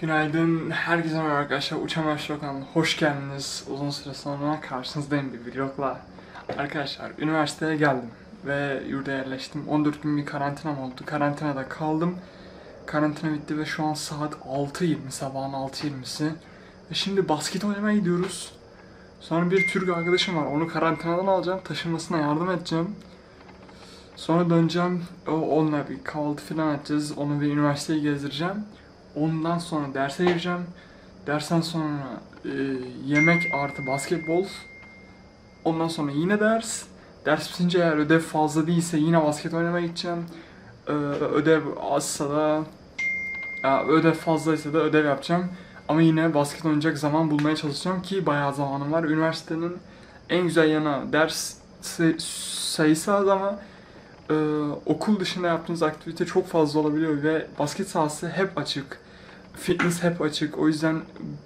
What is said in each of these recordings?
Günaydın, herkese merhaba arkadaşlar. Uçan kanalına hoş geldiniz. Uzun süre sonra karşınızdayım bir vlogla. Arkadaşlar, üniversiteye geldim ve yurda yerleştim. 14 gün bir karantinam oldu. Karantinada kaldım. Karantina bitti ve şu an saat 6.20, sabahın 6.20'si. Ve şimdi basket oynamaya gidiyoruz. Sonra bir Türk arkadaşım var, onu karantinadan alacağım, taşınmasına yardım edeceğim. Sonra döneceğim, o- onunla bir kahvaltı falan edeceğiz, onu bir üniversiteye gezdireceğim. Ondan sonra derse gireceğim. Dersten sonra e, yemek artı basketbol. Ondan sonra yine ders. Ders bitince eğer ödev fazla değilse yine basket oynamaya gideceğim. E, ödev azsa da ya ödev fazlaysa da ödev yapacağım. Ama yine basket oynayacak zaman bulmaya çalışacağım ki bayağı zamanım var. Üniversitenin en güzel yanı ders say- sayısı az ama e, okul dışında yaptığınız aktivite çok fazla olabiliyor ve basket sahası hep açık. Fitness hep açık. O yüzden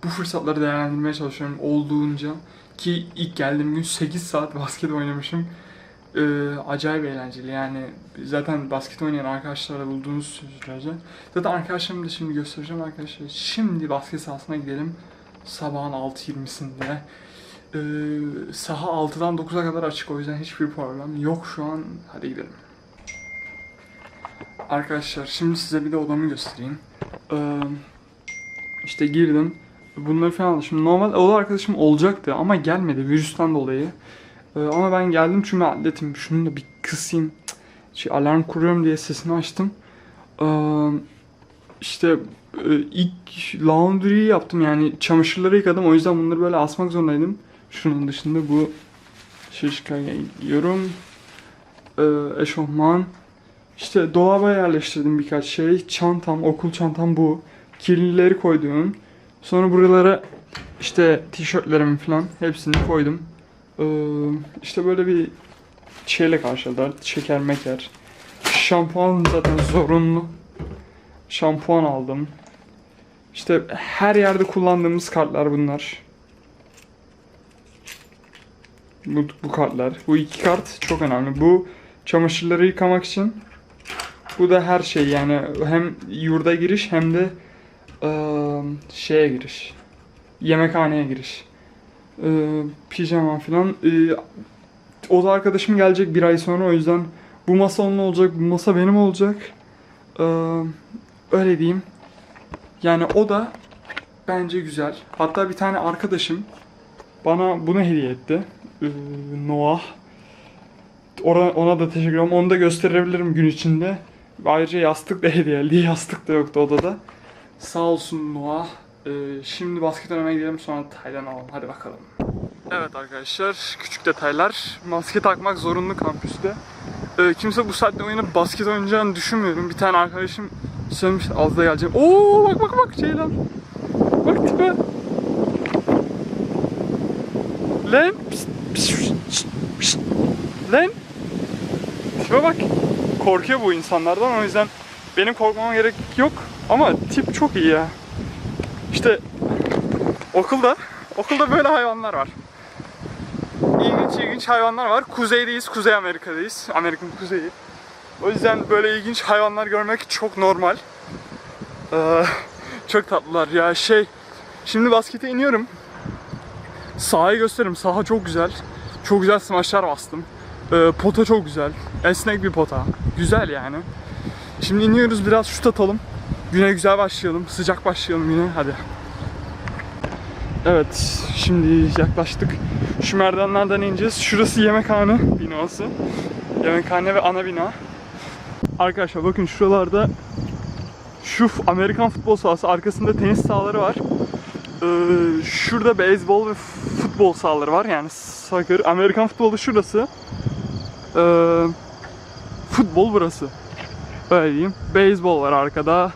bu fırsatları değerlendirmeye çalışıyorum olduğunca. Ki ilk geldiğim gün 8 saat basket oynamışım. E, acayip eğlenceli yani zaten basket oynayan arkadaşlarla bulduğunuz sürece. Zaten arkadaşlarımı da şimdi göstereceğim arkadaşlar. Şimdi basket sahasına gidelim. Sabahın 6.20'sinde. Ee, saha 6'dan 9'a kadar açık o yüzden hiçbir problem yok şu an. Hadi gidelim. Arkadaşlar şimdi size bir de odamı göstereyim. Ee, işte girdim. Bunları falan aldım. Şimdi normal oda arkadaşım olacaktı ama gelmedi virüsten dolayı. Ee, ama ben geldim çünkü atletim. Şunu da bir kısayım. Şey, alarm kuruyorum diye sesini açtım. Ee, işte e, ilk laundry'yi yaptım yani çamaşırları yıkadım. O yüzden bunları böyle asmak zorundaydım. Şunun dışında bu şişkaya giyiyorum. Ee, eşofman. İşte dolaba yerleştirdim birkaç şey. Çantam, okul çantam bu. Kirlileri koydum. Sonra buralara işte tişörtlerimi falan hepsini koydum. Ee, işte böyle bir şeyle karşıladılar. Şeker meker. Şampuan zaten zorunlu. Şampuan aldım. İşte her yerde kullandığımız kartlar bunlar. Bu, bu kartlar. Bu iki kart çok önemli. Bu çamaşırları yıkamak için. Bu da her şey yani hem yurda giriş hem de eee, şeye giriş. Yemekhaneye giriş. Eee pijama falan. Eee, o da arkadaşım gelecek bir ay sonra o yüzden bu masa onun olacak, bu masa benim olacak. Eee, öyle diyeyim. Yani o da bence güzel. Hatta bir tane arkadaşım bana bunu hediye etti. Eee, Noah. Ona, ona da teşekkür ederim. Onu da gösterebilirim gün içinde. Ayrıca yastık da hediye Yastık da yoktu odada. Sağ olsun Noah. Ee, şimdi basket oynamaya gidelim sonra Taylan alalım. Hadi bakalım. Evet arkadaşlar küçük detaylar. Maske takmak zorunlu kampüste. Ee, kimse bu saatte oynayıp basket oynayacağını düşünmüyorum. Bir tane arkadaşım söylemiş az da geleceğim. Oo bak bak bak Ceylan. Bak tipe. Lan. Pişt. Lan. Tipe bak. Korkuyor bu insanlardan o yüzden benim korkmama gerek yok. Ama tip çok iyi ya. İşte okulda okulda böyle hayvanlar var. İlginç ilginç hayvanlar var. Kuzeydeyiz, Kuzey Amerika'dayız. Amerika'nın kuzeyi. O yüzden böyle ilginç hayvanlar görmek çok normal. Ee, çok tatlılar ya şey. Şimdi baskete iniyorum. Sahayı gösteririm. Saha çok güzel. Çok güzel smaçlar bastım. Ee, pota çok güzel. Esnek bir pota. Güzel yani. Şimdi iniyoruz biraz şut atalım. Güne güzel başlayalım. Sıcak başlayalım güne. Hadi. Evet. Şimdi yaklaştık. Şu merdivenlerden ineceğiz. Şurası yemekhane binası. Yemekhane ve ana bina. Arkadaşlar bakın şuralarda şu Amerikan futbol sahası arkasında tenis sahaları var. Ee, şurada beyzbol ve futbol sahaları var yani soccer. Amerikan futbolu şurası. Ee, futbol burası. Öyle diyeyim. Beyzbol var arkada.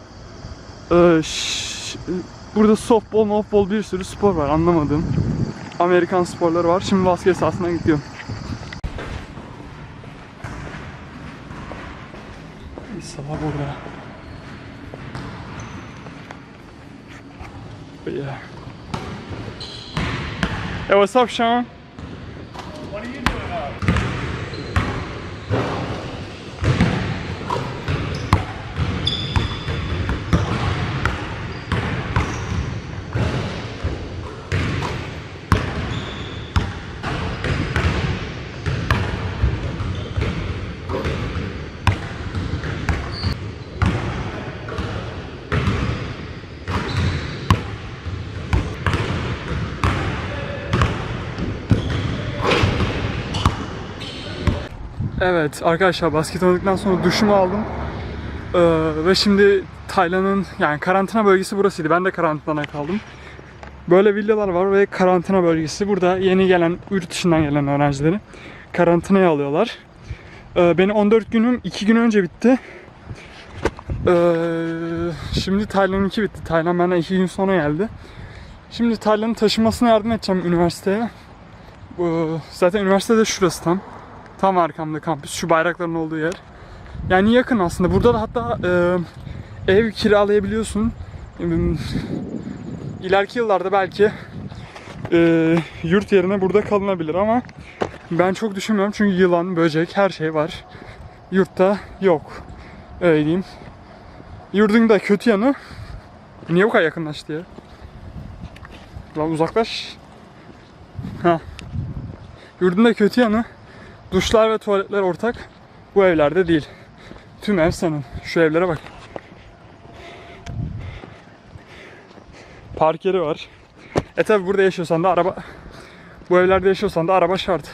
Ee, burada softball, moftball bir sürü spor var anlamadım. Amerikan sporları var. Şimdi basket sahasına gidiyorum. Sabah burada. But yeah. Hey, what's up, Sean? What are you doing Evet arkadaşlar basket oynadıktan sonra duşumu aldım. Ee, ve şimdi Tayland'ın yani karantina bölgesi burasıydı. Ben de karantinada kaldım. Böyle villalar var ve karantina bölgesi. Burada yeni gelen, yurt dışından gelen öğrencileri karantinaya alıyorlar. Ee, benim 14 günüm 2 gün önce bitti. Ee, şimdi Tayland'ınki bitti. Tayland benden 2 gün sonra geldi. Şimdi Tayland'ın taşınmasına yardım edeceğim üniversiteye. Bu- Zaten üniversitede şurası tam. Tam arkamda kampüs. Şu bayrakların olduğu yer. Yani yakın aslında. Burada da hatta e, ev kiralayabiliyorsun. Hmm, İleriki yıllarda belki e, yurt yerine burada kalınabilir ama ben çok düşünmüyorum çünkü yılan, böcek her şey var. Yurtta yok. Öyle diyeyim. Yurdun da kötü yanı niye bu kadar yakınlaştı ya? Lan uzaklaş. Ha. Yurdun da kötü yanı duşlar ve tuvaletler ortak. Bu evlerde değil. Tüm ev senin. Şu evlere bak. Park yeri var. E tabi burada yaşıyorsan da araba bu evlerde yaşıyorsan da araba şart.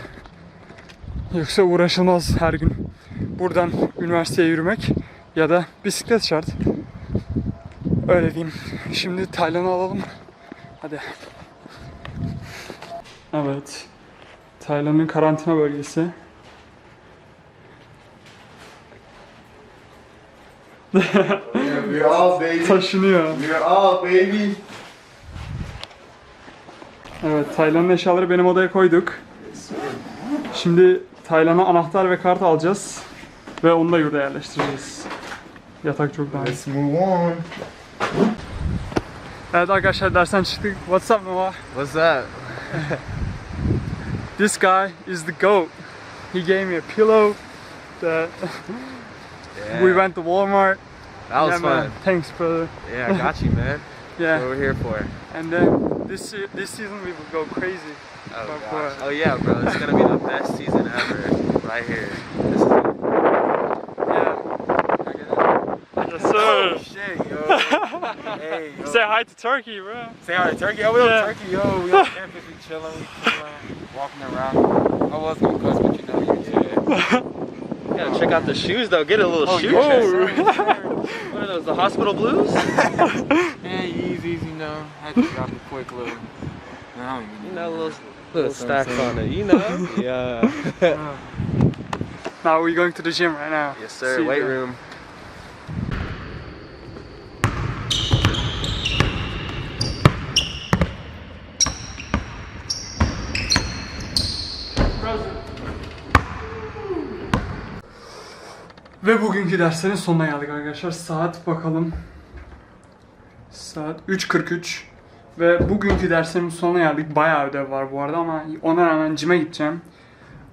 Yoksa uğraşılmaz her gün. Buradan üniversiteye yürümek ya da bisiklet şart. Öyle diyeyim. Şimdi Taylan'ı alalım. Hadi. Evet. Tayland'ın karantina bölgesi. We're all baby. Taşınıyor. We're all baby. Evet, Taylan'ın eşyaları benim odaya koyduk. Şimdi Taylan'a anahtar ve kart alacağız. Ve onu da yurda yerleştireceğiz. Yatak çok daha iyi. Let's move on. Evet arkadaşlar dersten çıktık. What's up Noah? What's up? This guy is the GOAT. He gave me a pillow. That Yeah, we went to Walmart. that was Yeah, man. fun. Thanks brother. Yeah, I got you, man. Yeah. That's what we're here for. And then this this season we will go crazy. Oh, gosh. oh yeah, bro. It's gonna be the best season ever, right here. This is Yeah. Yes sir. Oh, oh, shit, yo. hey, yo. Say hi to Turkey, bro. Say hi to Turkey. Oh, we on Yeah. Turkey, yo. We on campus, we chilling, we chilling, walking around. I was gonna cuss, but you know you did. Gotta check out the shoes though. Get a little Oh, shoe yeah, check. sir, sir. What are those? The hospital blues? Man, Yeezys, you know, had to drop a quick little. I don't even You know, little little That's stacks on it. You know? yeah. Now we're going to the gym right now. yes, sir. See Weight there. room. Ve bugünkü derslerin sonuna geldik arkadaşlar. Saat bakalım. Saat 3.43. Ve bugünkü derslerimin sonuna geldik. Bayağı ödev var bu arada ama ona rağmen cime gideceğim.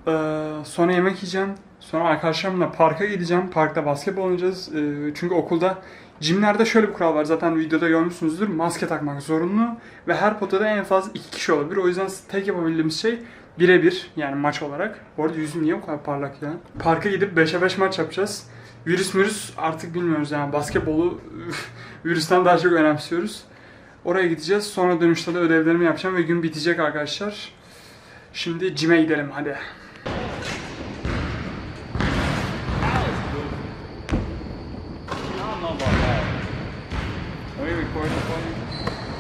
Ee, sonra yemek yiyeceğim. Sonra arkadaşlarımla parka gideceğim. Parkta basketbol oynayacağız. Ee, çünkü okulda Jimlerde şöyle bir kural var. Zaten videoda görmüşsünüzdür. Maske takmak zorunlu. Ve her potada en fazla iki kişi olabilir. O yüzden tek yapabildiğimiz şey birebir yani maç olarak. Bu arada yüzüm niye o kadar parlak ya? Parka gidip 5'e 5 maç yapacağız. Virüs virüs artık bilmiyoruz yani. Basketbolu virüsten daha çok önemsiyoruz. Oraya gideceğiz. Sonra dönüşte de ödevlerimi yapacağım ve gün bitecek arkadaşlar. Şimdi cime gidelim hadi.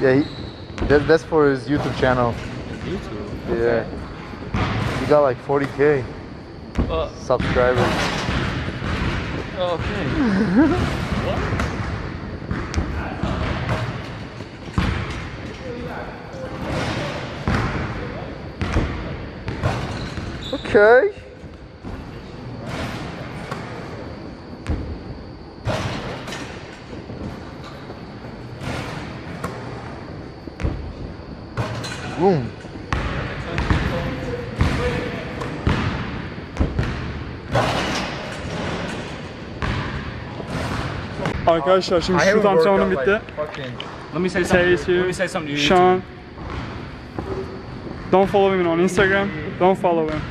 Yeah, he, that, that's for his YouTube channel. YouTube. Yeah. He got like 40k Uh, subscribers. okay. Okay. Boom. Arkadaşlar şimdi şut antrenmanım bitti. Let me say Say something. to Let me say something to you. Sean. Don't follow him on Instagram. Don't follow him.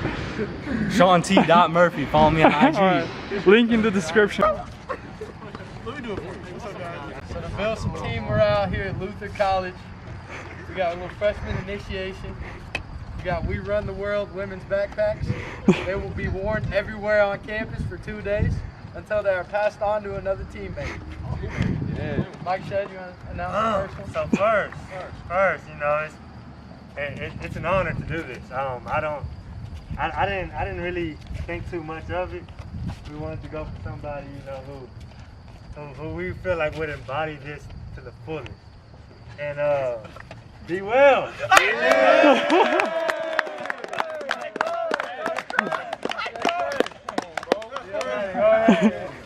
Sean T. Murphy. Follow me on IG. Alright. Link in the description. So to build some team morale here at Luther College. We got a little freshman initiation. We got We Run the World women's backpacks. they will be worn everywhere on campus for two days until they are passed on to another teammate. Mike Shed, you want to announce the first one? So first, first, you know, it's it, it, it's an honor to do this. Um, I don't, I, I didn't, I didn't really think too much of it. We wanted to go for somebody, you know, who, who, who we feel like would embody this to the fullest. And uh, be well.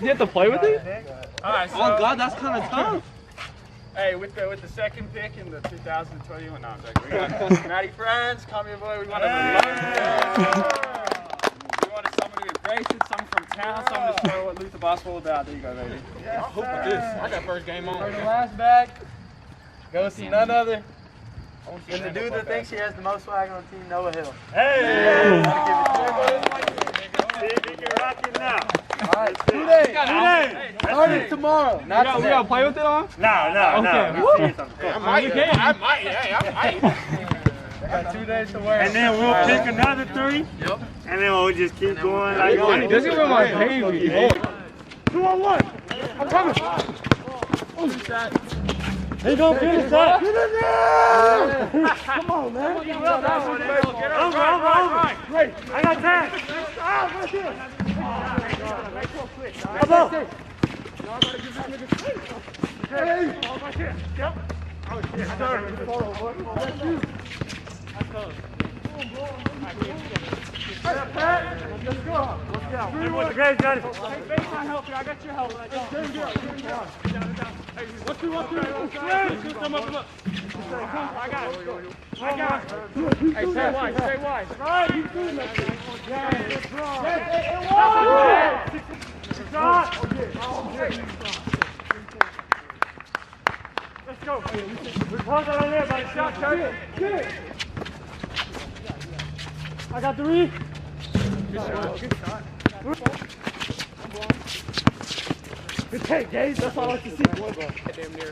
You have to play with it? All right, oh, so, Oh god, that's kind of tough. hey, with the with the second pick in the 2021, no, I'm joking. We got Matty Friends, come here, boy. We want to We wanted someone to embrace it, someone from town, someone to show what Luther Basketball about. There you go, baby. I got first game For on. the last bag goes to none other than the dude that thinks he has the most swag on the team, Noah Hill. Hey, see if he can rock it now. All right, two days. Hey, Starting tomorrow. Not We today. gotta play with it on? no, no, no. Okay. See you. I might, I might, hey, I might. Got two days to wear. And then we'll pick another three. Yep. And then we'll just keep going like that. This is my baby. Two on one. I'm coming. He gonna finish that. Come on, man. Over, over, over. Great. I got time. Ah, right there. Bravo! Hey! Oh, right here. Yep. Oh, shit. I'm sorry. That's you. That's us. Pat, Pat, let's go. Let's go. Everyone, the guys got it. Hey, baseline help you. I got your help. Right now. Down, down, down. Down, down. Hey, what's the, what's the, what's the? Come up, come up. I got it. I got it. Hey, stay wide, stay wide. Right, you too, man. Yeah, let's go. We pause that on there, buddy. Shot, shot. I got three. Good take, Gaze. That's all I to see.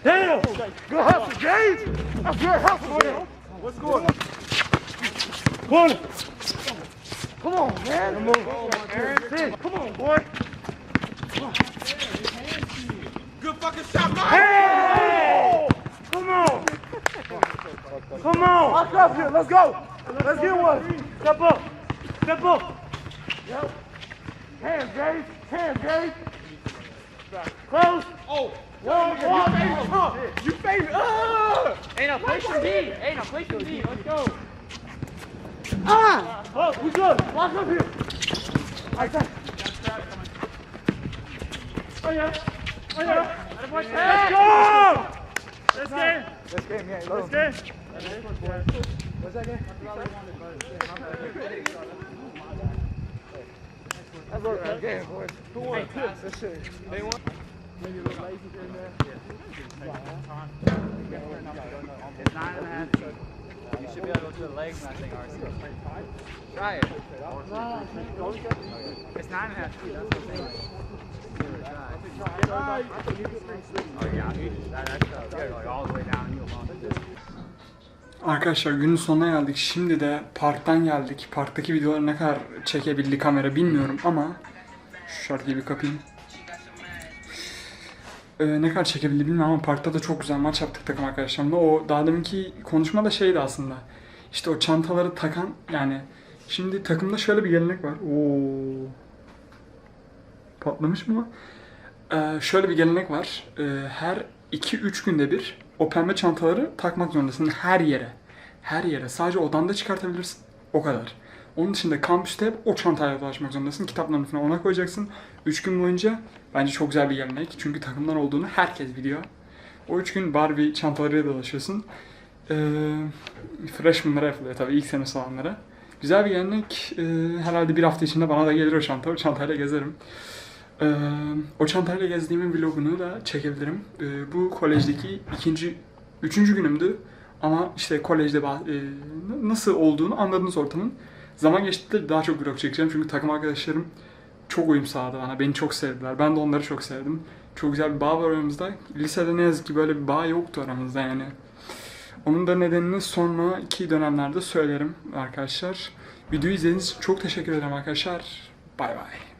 Damn! Good hustle, Gaze! That's good hustle, man. What's going on? Corner. Come on, man. Come on, Aaron. Come on, boy. Good fucking shot, Mike. Hey! Come on! Come on! Lock up here. Let's go. Let's get one. Step up. Step up. Yep. Hands, Gabe. Hands, Gabe. Close. Oh. One, one, one. You baby. Uh! Hey, now play some D. Hey, now play some D. Let's go. Ah! Oh, we good. Lock up here. Like that. Oh, yeah. Oh, yeah. Let's go! Let's game. Let's game, yeah. Let's game. What's that game? That's what that game, boys. Who won? This shit. They won. Maybe a little lazy here and there. You should be able to I think, RC. Try it. It's nine and a half feet. That's the alone. Arkadaşlar günün sonuna geldik. Şimdi de parktan geldik. Parktaki videoları ne kadar çekebildi kamera bilmiyorum ama şu şarkıyı bir kapayım. Ee, ne kadar çekebildi bilmiyorum ama parkta da çok güzel maç yaptık takım arkadaşlarımla. O daha deminki konuşma da şeydi aslında. İşte o çantaları takan yani şimdi takımda şöyle bir gelenek var. Oo. Patlamış mı? Ee, şöyle bir gelenek var. Ee, her 2-3 günde bir o pembe çantaları takmak zorundasın her yere. Her yere. Sadece odanda çıkartabilirsin. O kadar. Onun dışında kampüste hep o çantayla dolaşmak zorundasın. Kitaplarını falan ona koyacaksın. 3 gün boyunca bence çok güzel bir gelenek. Çünkü takımdan olduğunu herkes biliyor. O 3 gün Barbie çantalarıyla dolaşıyorsun. Ee, freshmanlara yapılıyor tabii ilk senesi olanlara. Güzel bir gelenek. Ee, herhalde bir hafta içinde bana da gelir o çanta. O çantayla gezerim. Ee, o çantayla gezdiğimin vlogunu da çekebilirim. Ee, bu kolejdeki ikinci, üçüncü günümdü. Ama işte kolejde e, nasıl olduğunu anladınız ortamın. Zaman geçtikçe daha çok vlog çekeceğim. Çünkü takım arkadaşlarım çok uyum sağladı bana. Beni çok sevdiler. Ben de onları çok sevdim. Çok güzel bir bağ var aramızda. Lisede ne yazık ki böyle bir bağ yoktu aramızda yani. Onun da nedenini sonraki dönemlerde söylerim arkadaşlar. Videoyu izlediğiniz için çok teşekkür ederim arkadaşlar. Bay bay.